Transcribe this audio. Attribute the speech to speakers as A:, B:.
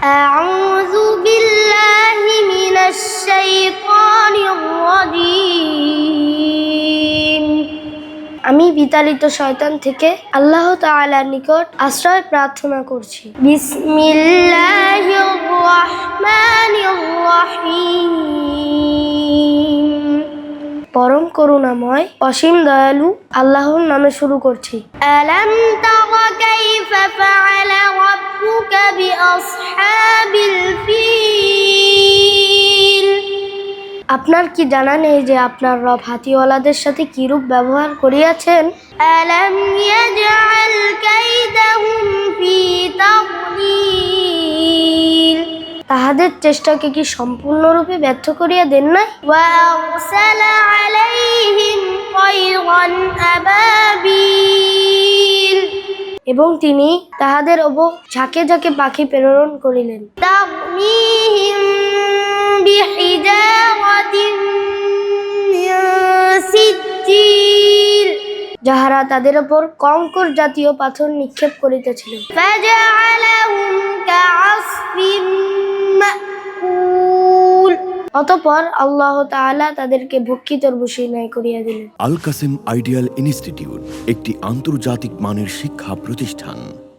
A: أعوذ بالله من الشيطان الرجيم আমি বিতাড়িত শয়তান থেকে আল্লাহ তাআলার নিকট আশ্রয় প্রার্থনা করছি বিসমিল্লাহির রহমানির রহিম পরম করুণাময় অসীম দয়ালু আল্লাহর নামে শুরু করছি আলাম তারা কাইফা ফাআলা রাব্বুকা বিআসহাবিল আপনার কি জানা নেই যে আপনার রব হাতিওয়ালাদের সাথে কিরূপ ব্যবহার করিয়াছেন? আলাম ইয়াজআল কাইদাহুম ফি তাদলিল তাহাদের চেষ্টাকে কি সম্পূর্ণরূপে ব্যর্থ করিয়া দেন নাই? ওয়া আরসালা আলাইহিম তায়রান আবাবিল। এবং তিনি তাহাদের ওপর ঝাঁকে ঝাঁকে পাখি প্রেরণ করিলেন। যাহারা তাদের ওপর কঙ্কর জাতীয় পাথর নিক্ষেপ করিতেছিল। অতপর অতঃপর আল্লাহ তাআলা তাদেরকে ভক্ষিতর বসি ন্যায় করিয়া দিলেন।
B: আল কাসেম আইডিয়াল ইনস্টিটিউট একটি আন্তর্জাতিক মানের শিক্ষা প্রতিষ্ঠান।